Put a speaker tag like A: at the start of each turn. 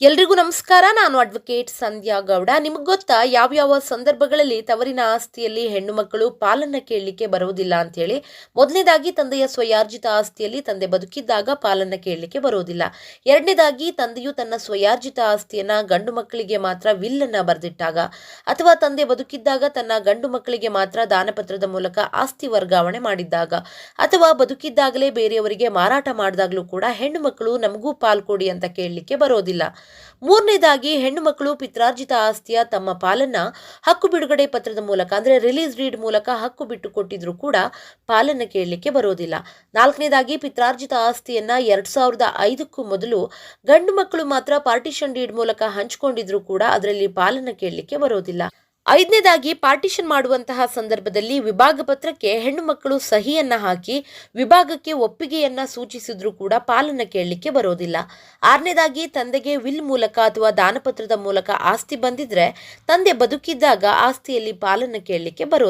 A: ಎಲ್ರಿಗೂ ನಮಸ್ಕಾರ, ನಾನು ಅಡ್ವೊಕೇಟ್ ಸಂಧ್ಯಾ ಗೌಡ. ನಿಮಗೆ ಗೊತ್ತಾ, ಯಾವ್ಯಾವ ಸಂದರ್ಭಗಳಲ್ಲಿ ತವರಿನ ಆಸ್ತಿಯಲ್ಲಿ ಹೆಣ್ಣು ಮಕ್ಕಳು ಪಾಲನ್ನ ಕೇಳಲಿಕ್ಕೆ ಬರುವುದಿಲ್ಲ ಅಂತೇಳಿ ಮೊದಲನೇದಾಗಿ ತಂದೆಯ ಸ್ವಯಾರ್ಜಿತ ಆಸ್ತಿಯಲ್ಲಿ ತಂದೆ ಬದುಕಿದ್ದಾಗ ಪಾಲನ್ನ ಕೇಳಲಿಕ್ಕೆ ಬರುವುದಿಲ್ಲ. ಎರಡನೇದಾಗಿ, ತಂದೆಯು ತನ್ನ ಸ್ವಯಾರ್ಜಿತ ಆಸ್ತಿಯನ್ನ ಗಂಡು ಮಕ್ಕಳಿಗೆ ಮಾತ್ರ ವಿಲ್ಲನ್ನ ಬರೆದಿಟ್ಟಾಗ, ಅಥವಾ ತಂದೆ ಬದುಕಿದ್ದಾಗ ತನ್ನ ಗಂಡು ಮಕ್ಕಳಿಗೆ ಮಾತ್ರ ದಾನಪತ್ರದ ಮೂಲಕ ಆಸ್ತಿ ವರ್ಗಾವಣೆ ಮಾಡಿದ್ದಾಗ, ಅಥವಾ ಬದುಕಿದ್ದಾಗಲೇ ಬೇರೆಯವರಿಗೆ ಮಾರಾಟ ಮಾಡಿದಾಗಲೂ ಕೂಡ ಹೆಣ್ಣು ಮಕ್ಕಳು ನಮಗೂ ಪಾಲ್ ಕೊಡಿ ಅಂತ ಕೇಳಲಿಕ್ಕೆ ಬರೋದಿಲ್ಲ. ಮೂರನೇದಾಗಿ ಹೆಣ್ಣು ಮಕ್ಕಳು ಪಿತ್ರಾರ್ಜಿತ ಆಸ್ತಿಯ ತಮ್ಮ ಪಾಲನ್ನ ಹಕ್ಕು ಬಿಡುಗಡೆ ಪತ್ರದ ಮೂಲಕ, ಅಂದ್ರೆ ರಿಲೀಸ್ ರೀಡ್ ಮೂಲಕ ಹಕ್ಕು ಬಿಟ್ಟು ಕೊಟ್ಟಿದ್ರು ಕೂಡ ಪಾಲನ್ನ ಕೇಳಲಿಕ್ಕೆ ಬರೋದಿಲ್ಲ. ನಾಲ್ಕನೇದಾಗಿ ಪಿತ್ರಾರ್ಜಿತ ಆಸ್ತಿಯನ್ನ ಎರಡ್ ಸಾವಿರದ ಐದಕ್ಕೂ ಮೊದಲು ಗಂಡು ಮಕ್ಕಳು ಮಾತ್ರ ಪಾರ್ಟಿಷನ್ ಡೀಡ್ ಮೂಲಕ ಹಂಚಿಕೊಂಡಿದ್ರು ಕೂಡ ಅದರಲ್ಲಿ ಪಾಲನ್ನ ಕೇಳಲಿಕ್ಕೆ ಬರೋದಿಲ್ಲ. ಐದನೇದಾಗಿ ಪಾರ್ಟಿಷನ್ ಮಾಡುವಂತಹ ಸಂದರ್ಭದಲ್ಲಿ ವಿಭಾಗ ಪತ್ರಕ್ಕೆ ಹೆಣ್ಣು ಮಕ್ಕಳು ಸಹಿಯನ್ನ ಹಾಕಿ ವಿಭಾಗಕ್ಕೆ ಒಪ್ಪಿಗೆಯನ್ನ ಸೂಚಿಸಿದ್ರು ಕೂಡ ಪಾಲನ ಕೇಳಲಿಕ್ಕೆ ಬರೋದಿಲ್ಲ. ಆರನೇದಾಗಿ ತಂದೆಗೆ ವಿಲ್ ಮೂಲಕ ಅಥವಾ ದಾನಪತ್ರದ ಮೂಲಕ ಆಸ್ತಿ ಬಂದಿದ್ರೆ ತಂದೆ ಬದುಕಿದ್ದಾಗ ಆಸ್ತಿಯಲ್ಲಿ ಪಾಲನ್ನು ಕೇಳಲಿಕ್ಕೆ ಬರೋ